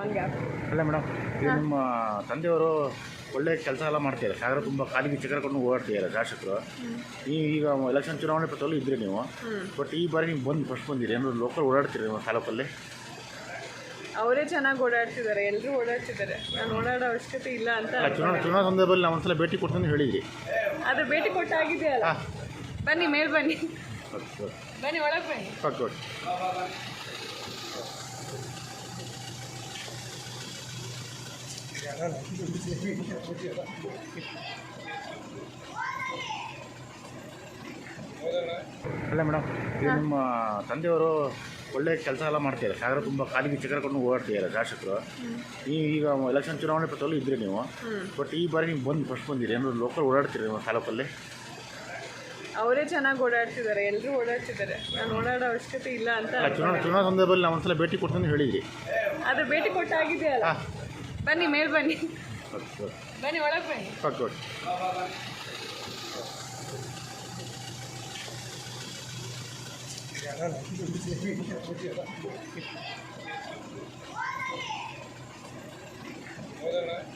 ಅಲ್ಲ ಮೇಡಮ್ ಈಗ ನಿಮ್ಮ ತಂದೆಯವರು ಒಳ್ಳೆ ಕೆಲಸ ಎಲ್ಲ ಮಾಡ್ತಿದ್ದಾರೆ. ಸಾಗರ ತುಂಬ ಕಾಲಿಗೆ ಚಕ್ರಕೊಂಡು ಓಡಾಡ್ತಿದ್ದಾರೆ ಶಾಸಕರು. ನೀವು ಈಗ ಎಲೆಕ್ಷನ್ ಚುನಾವಣೆ ಪ್ರತಿಯೊಂದು ಇದ್ರಿ ನೀವು. ಬಟ್ ಈ ಬಾರಿ ನೀವು ಬಂದು ಫಸ್ಟ್ ಬಂದಿರಿ. ಏನಾದ್ರು ಲೋಕಲ್ ಓಡಾಡ್ತೀರಿ ನಿಮ್ಮ ತಾಲೂಕಲ್ಲಿ? ಅವರೇ ಚೆನ್ನಾಗಿ ಓಡಾಡ್ತಿದ್ದಾರೆ. ಎಲ್ಲರೂ ಓಡಾಡ್ತಿದ್ದಾರೆ. ನಾನು ಓಡಾಡೋ ಅವಶ್ಯಕತೆ ಇಲ್ಲ ಅಂತ ಅಲ್ಲ ಚುನಾವಣೆ ಚುನಾವಣಾ ಸಂದರ್ಭದಲ್ಲಿ ನಾವು ಒಂದ್ಸಲ ಭೇಟಿ ಕೊಡ್ತೀನಿ ಹೇಳಿದ್ರಿ. ಅದು ಭೇಟಿ ಕೊಟ್ಟಾಗಿದೆಯಲ್ಲ ಅಲ್ಲ. ಬನ್ನಿ ಮೇಲೆ ಬನ್ನಿ. ಬನ್ನಿ ಒಳಗೆ ಬನ್ನಿ. ಓಕೆ ಓಕೆ ಅಲ್ಲ ಮೇಡಮ್ ನಿಮ್ಮ ತಂದೆಯವರು ಒಳ್ಳೆ ಕೆಲಸ ಎಲ್ಲ ಮಾಡ್ತಿದ್ದಾರೆ. ಸಾಗರ ತುಂಬ ಕಾಲಿಗೆ ಚಕ್ರಕೊಂಡು ಓಡಾಡ್ತಿದ್ದಾರೆ ಶಾಸಕರು. ನೀವು ಈಗ ಎಲೆಕ್ಷನ್ ಚುನಾವಣೆ ಪ್ರತಿಯೊಂದು ಇದ್ರಿ ನೀವು. ಬಟ್ ಈ ಬಾರಿ ನೀವು ಬಂದು ಫಸ್ಟ್ ಬಂದಿರಿ. ಏನಾದ್ರು ಲೋಕಲ್ ಓಡಾಡ್ತೀರಿ ನಿಮ್ಮ ತಾಲೂಕಲ್ಲಿ? ಅವರೇ ಚೆನ್ನಾಗಿ ಓಡಾಡ್ತಿದ್ದಾರೆ. ಎಲ್ಲರೂ ಓಡಾಡ್ತಿದ್ದಾರೆ. ನಾನು ಓಡಾಡೋ ಅವಶ್ಯಕತೆ ಇಲ್ಲ ಅಂತ ಚುನಾವಣೆ ಚುನಾವಣಾ ಸಂದರ್ಭದಲ್ಲಿ ನಾವು ಒಂದ್ಸಲ ಭೇಟಿ ಕೊಡ್ತೀನಿ ಹೇಳಿದ್ರಿ. ಅದು ಭೇಟಿ ಕೊಟ್ಟಾಗಿದೆಯಲ್ಲ ಬನ್ನಿ ಮೇಲ್ ಬನ್ನಿ. ಓಕೆ ಓಕೆ ಬನ್ನಿ ಒಳಗೆ ಬನ್ನಿ. Okay okay